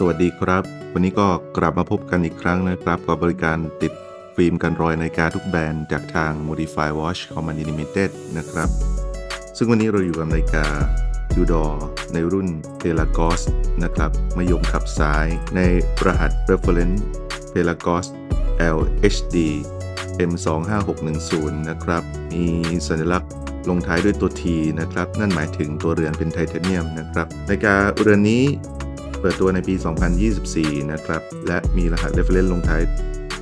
สวัสดีครับ วันนี้ก็กลับมาพบกันอีกครั้งนะครับกับบริการติดฟิล์มกันรอยในาฬิกาทุกแบรนด์จากทาง Modify Watch Company Limited นะครับ ซึ่งวันนี้เราอยู่กับนาฬิกา Tudor ในรุ่น Pelagos นะครับมายมขับซ้ายในรหัส Reference Pelagos LHD M25610 นะครับ มีสัญลักษณ์ลงท้ายด้วยตัว T นะครับ นั่นหมายถึงตัวเรือนเป็นไทเทเนียมนะครับนาฬิกาเรือนนี้ เปิดตัวในปี 2024 นะครับ และมีรหัส reference ลงท้าย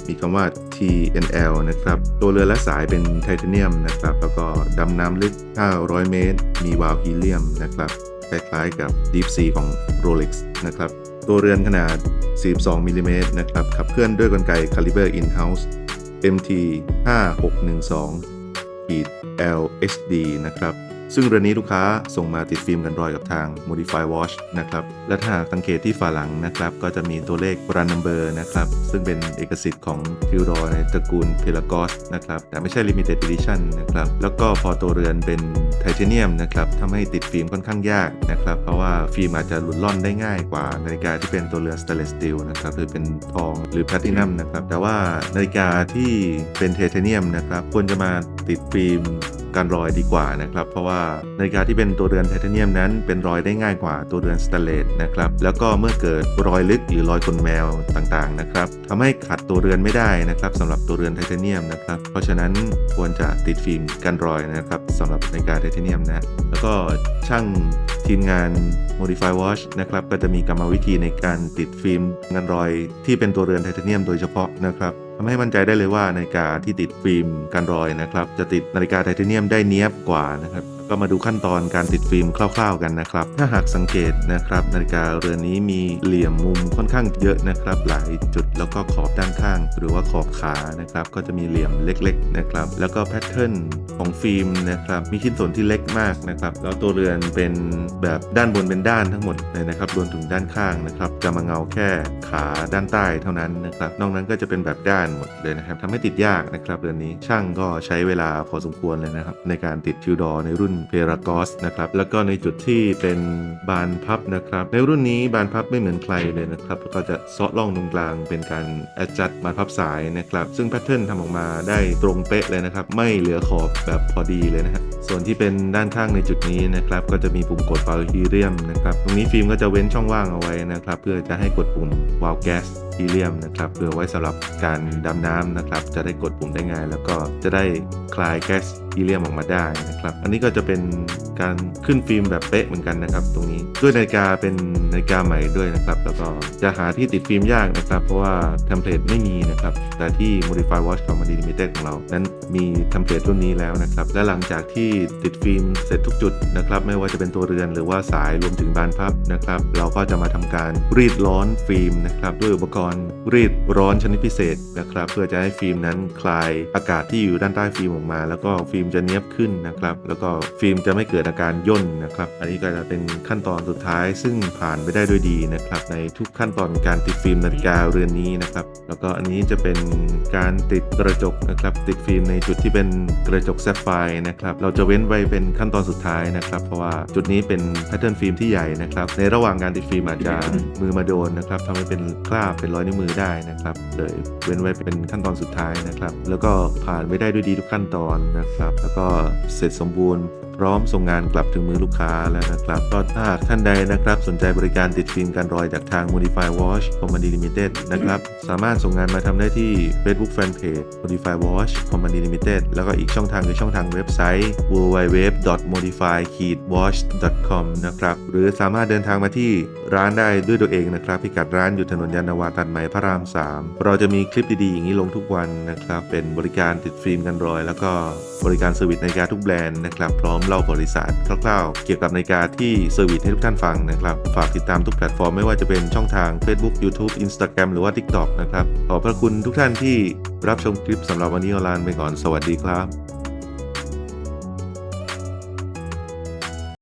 มีคำว่า TNL นะครับ ตัวเรือและสายเป็นไทเทเนียมนะครับ แล้วก็ดำน้ำลึก 500 เมตร มีวาล์วฮีเลียมนะครับ คล้ายๆกับ Deep Sea ของ Rolex นะครับ ตัวเรือนขนาด 42มิลลิเมตรนะครับ ขับเคลื่อนด้วยกลไก Caliber In-house MT 5612 LHD นะครับ ซึ่งเรือนนี้ลูกค้าส่งมาติดฟิล์มกันรอยกับทาง Modify Watch นะครับ และถ้าหากสังเกตที่ฝาหลังนะครับ ก็จะมีตัวเลข run number นะครับ ซึ่งเป็นเอกสิทธิ์ของ t u d o r ในตระกูล Pelagos นะครับ แต่ไม่ใช่ Limited Edition นะครับ แล้วก็พอตัวเรือนเป็นไทเทเนียมนะครับทำให้ติดฟิล์มค่อนข้างยากนะครับ เพราะว่าฟิล์มอาจจะหลุดล่อนได้ง่ายกว่านาฬิกาที่เป็นตัวเรือน stainless steel นะครับ หรือเป็นทองหรือแพลตินัมนะครับ แต่ว่านาฬิกาที่เป็นไทเทเนียมนะครับ ควรจะมา ติดฟิล์มการรอยดีกว่านะครับ เพราะว่านาฬิกาที่เป็นตัวเรือนไทเทเนียมนั้น เป็นรอยได้ง่ายกว่าตัวเรือนสแตนเลสนะครับแล้วก็เมื่อเกิดรอยลึกหรือรอยขนแมวต่างๆนะครับทำให้ขัดตัวเรือนไม่ได้นะครับสำหรับตัวเรือนไทเทเนียมนะครับเพราะฉะนั้นควรจะติดฟิล์มกันรอยนะครับสำหรับนาฬิกาไทเทเนียมนะแล้วก็ช่างทีมงาน Modify Watch นะครับก็จะมีกรรมวิธีในการติดฟิล์มกันรอยที่เป็นตัวเรือนไทเทเนียมโดยเฉพาะนะครับ ทำให้มั่นใจได้เลยว่านาฬิกาที่ติดฟิล์มกันรอยนะครับ จะติดนาฬิกาไทเทเนียมได้เนียบกว่านะครับ ก็มาดูขั้นตอนการติดฟิล์มคร่าว ๆกันนะครับ ถ้าหากสังเกตนะครับนาฬิกาเรือนนี้มีเหลี่ยมมุมค่อนข้างเยอะนะครับ หลายจุดแล้วก็ขอบด้านข้าง หรือว่าขอบขานะครับก็จะมีเหลี่ยมเล็กๆนะครับแล้วก็แพทเทิร์นของฟิล์มนะครับมีชิ้นส่วนที่เล็กมากนะครับแล้วตัวเรือนเป็นแบบด้านบนเป็นด้านทั้งหมดเลยนะครับรวมถึงด้านข้างนะครับจะมาเงาแค่ขาด้านใต้เท่านั้นนะครับนอกนั้นก็จะเป็นแบบด้านหมดเลยนะครับทำให้ติดยากนะครับเรือนนี้ช่างก็ใช้เวลาพอสมควรเลยนะครับในการติดทิวดอในรุ่นเพรากอสนะครับแล้วก็ในจุดที่เป็นบานพับนะครับ ในรุ่นนี้บานพับไม่เหมือนใครเลยนะครับก็จะเซาะร่องตรงกลางเป็นการ adjust บานพับสายนะครับซึ่งแพทเทิร์นทำออกมาได้ตรงเป๊ะเลยนะครับ ไม่เหลือขอบแบบพอดีเลยนะฮะส่วนที่เป็นด้านข้างในจุดนี้นะครับก็จะมีปุ่มกดวาล์วฮีเลียมนะครับตรงนี้ฟิล์มก็จะเว้นช่องว่างเอาไว้นะครับเพื่อจะให้กดปุ่มวาล์วแก๊ส ฮีเลียมนะครับเพื่อไว้สำหรับการดำน้ำนะครับ จะได้กดปุ่มได้ง่าย แล้วก็จะได้คลายแก๊สฮีเลียมออกมาได้นะครับ อันนี้ก็จะเป็น การขึ้นฟิล์มแบบเป๊ะเหมือนกันนะครับ ตรงนี้ด้วยนาฬิกาเป็นนาฬิกาใหม่ด้วยนะครับ แล้วก็จะหาที่ติดฟิล์มยากนะครับ เพราะว่าเทมเพลตไม่มีนะครับ แต่ที่ Modify Watch Company Limited ของเรา นั้นมีเทมเพลตรุ่นนี้แล้วนะครับ และหลังจากที่ติดฟิล์มเสร็จทุกจุดนะครับ ไม่ว่าจะเป็นตัวเรือนหรือว่าสายรวมถึงบานพับนะครับ เราก็จะมาทำการรีดร้อนฟิล์มนะครับ ด้วยอุปกรณ์รีดร้อนชนิดพิเศษนะครับ เพื่อจะให้ฟิล์มนั้นคลายอากาศที่อยู่ด้านใต้ฟิล์มออกมา แล้วก็ฟิล์มจะเนียบขึ้นนะครับ แล้วก็ฟิล์มจะไม่เกิดอาการย่นนะครับ อันนี้ก็จะเป็นขั้นตอนสุดท้าย ซึ่งผ่านไปได้ด้วยดีนะครับ ในทุกขั้นตอนการติดฟิล์มนาฬิกาเรือนนี้นะครับ แล้วก็อันนี้จะเป็นการติดกระจกนะครับ ติดฟิล์มในจุดที่เป็นกระจกแซฟไฟร์นะครับ เราจะเว้นไว้เป็นขั้นตอนสุดท้ายนะครับ เพราะว่าจุดนี้เป็นแพทเทิร์นฟิล์มที่ใหญ่นะครับ ในระหว่างการติดฟิล์มอาจจะมือมาโดนนะครับทำให้เป็นคราบเป็นรอยนิ้วมือได้นะครับ เลยเว้นไว้เป็นขั้นตอนสุดท้ายนะครับ แล้วก็ผ่านไปได้ด้วยดีทุกขั้นตอนนะครับ แล้วก็เสร็จสมบูรณ์ พร้อมส่งงานกลับถึงมือลูกค้าแล้วนะครับ ก็ถ้าหากท่านใดนะครับ สนใจบริการติดฟิล์มกันรอยจากทาง Modify Watch Company Limited นะครับ สามารถส่งงานมาทำได้ที่ Facebook Fanpage Modify Watch Company Limited แล้วก็อีกช่องทางคือช่องทางเว็บไซต์ www.modify-watch.com นะครับหรือสามารถเดินทางมาที่ร้านได้ด้วยตัวเองนะครับ พิกัดร้านอยู่ถนนยานนาวาตัดใหม่พระราม 3 เราจะมีคลิปดีๆ อย่างนี้ลงทุกวันนะครับเป็นบริการติดฟิล์มกันรอย แล้วก็บริการเซอร์วิสนาฬิกาทุกแบรนด์นะครับพร้อมเล่าบริษัทคร่าวๆ เกี่ยวกับนาฬิกาที่เซอร์วิสให้ทุกท่านฟังนะครับ ฝากติดตามทุกแพลตฟอร์มไม่ว่าจะเป็นช่องทาง Facebook YouTube Instagram หรือว่า TikTok นะครับ ขอบพระคุณทุกท่านที่รับชมคลิปสำหรับวันนี้ออนไลน์ไปก่อนสวัสดีครับ